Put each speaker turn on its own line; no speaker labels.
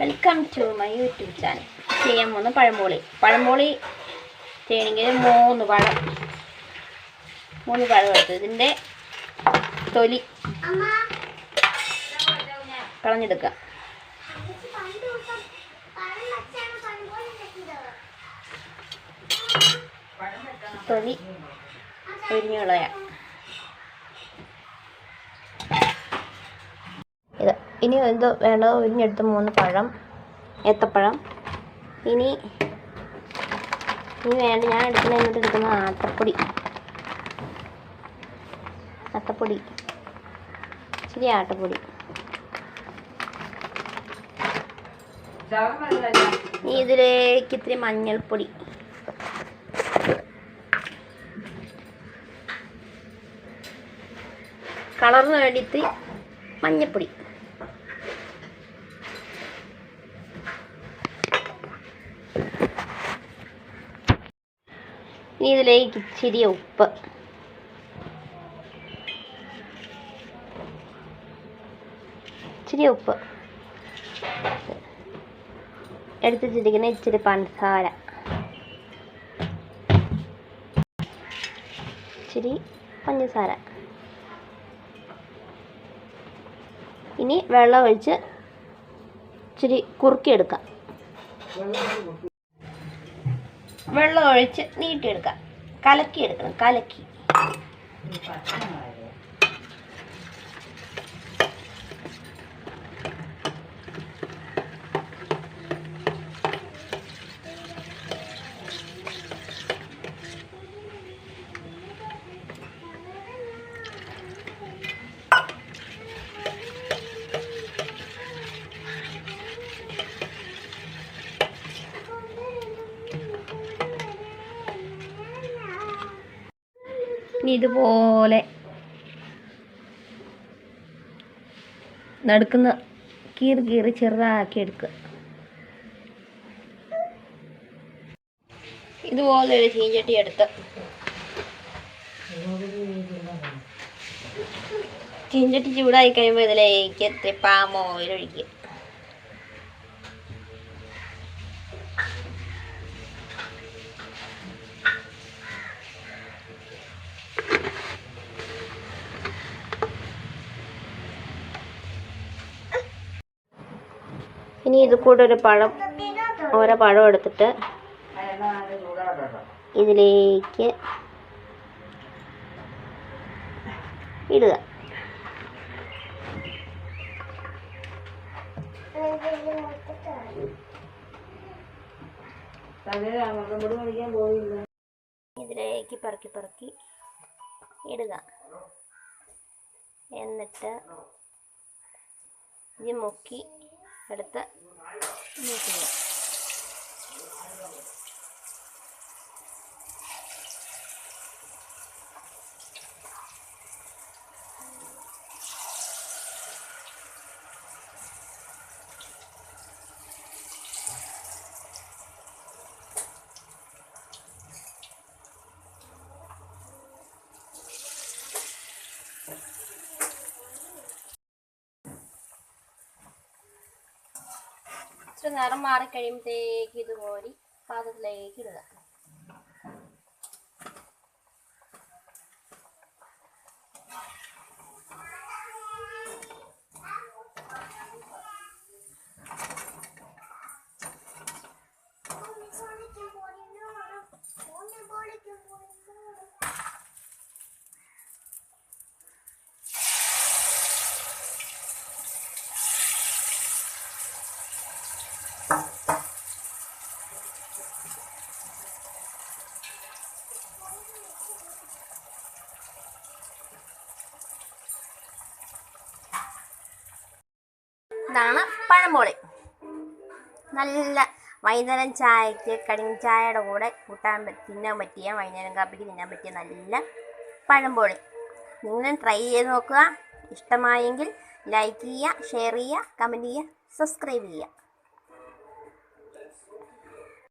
Welcome to my YouTube channel ചെയ്യാൻ പോകുന്ന പഴംപോളി. പഴംപോളി ചെയ്യണമെങ്കിൽ മൂന്ന് പഴം. മൂന്ന് പഴം എടുത്തു ഇതിന്റെ തൊലി കളഞ്ഞെടുക്കുക. തൊലി കളയാം ഇത് ഇനി എന്ത് വേണ്ട ഒരിഞ്ഞെടുത്ത മൂന്ന് പഴം. ഏത്തപ്പഴം. ഇനി ഇനി വേണ്ട. ഞാൻ എടുക്കുന്ന എന്നിട്ട് എടുക്കുന്ന ആട്ടപ്പൊടി ആട്ടപ്പൊടി ഇച്ചിരി ആട്ടപ്പൊടി. ഇനി ഇതിലേക്ക് ഇത്തിരി മഞ്ഞൾപ്പൊടി. കളറിന് വേണ്ടിയിട്ട് മഞ്ഞൾപ്പൊടി ഇനി ഇതിലേക്ക് ഇച്ചിരി ഉപ്പ്. ഇച്ചിരി ഉപ്പ്. എടുത്ത് വെച്ചിരിക്കുന്ന ഇച്ചിരി പഞ്ചസാര. ഇച്ചിരി പഞ്ചസാര. ഇനി വെള്ളം ഒഴിച്ച് ഇച്ചിരി കുറുക്കിയെടുക്കാം. വെള്ളം ഒഴിച്ച് നീട്ടിയെടുക്കാം. കലക്കി. എടുക്കണം കലക്കി ഇനി ഇതുപോലെ നടക്കുന്ന കീറി കീറി ചെറുതാക്കി എടുക്കുക. ഇതുപോലെ ഒരു ചീഞ്ചട്ടി എടുത്ത്. ചീഞ്ചട്ടി ചൂടായി കഴിയുമ്പോൾ ഇതിലേക്ക് എത്തി പാം ഇനി ഇത് കൂടെ ഒരു പഴം ഓരോ പഴം എടുത്തിട്ട് ഇതിലേക്ക് ഇടുക. ഇതിലേക്ക് പറക്കി പറക്കി ഇടുക. എന്നിട്ട് ഇത് മുക്കി എടുത്ത് നീക്കുക ഇച്ചിരി നിറം മാറിക്കഴിയുമ്പോഴത്തേക്ക് ഇതുപോലെ പാത്രത്തിലേക്ക് ഇടുക. ഇതാണ് പഴംപോളി. നല്ല വൈകുന്നേരം ചായക്ക് കടിഞ്ഞ ചായയുടെ കൂടെ കൂട്ടാൻ തിന്നാൻ പറ്റിയ വൈകുന്നേരം കാപ്പിക്ക് തിന്നാൻ പറ്റിയ നല്ല പഴംപോളി. നിങ്ങളും ട്രൈ ചെയ്ത് നോക്കുക. ഇഷ്ടമായെങ്കിൽ ലൈക്ക് ചെയ്യുക ഷെയർ ചെയ്യുക കമന്റ് ചെയ്യുക സബ്സ്ക്രൈബ് ചെയ്യുക.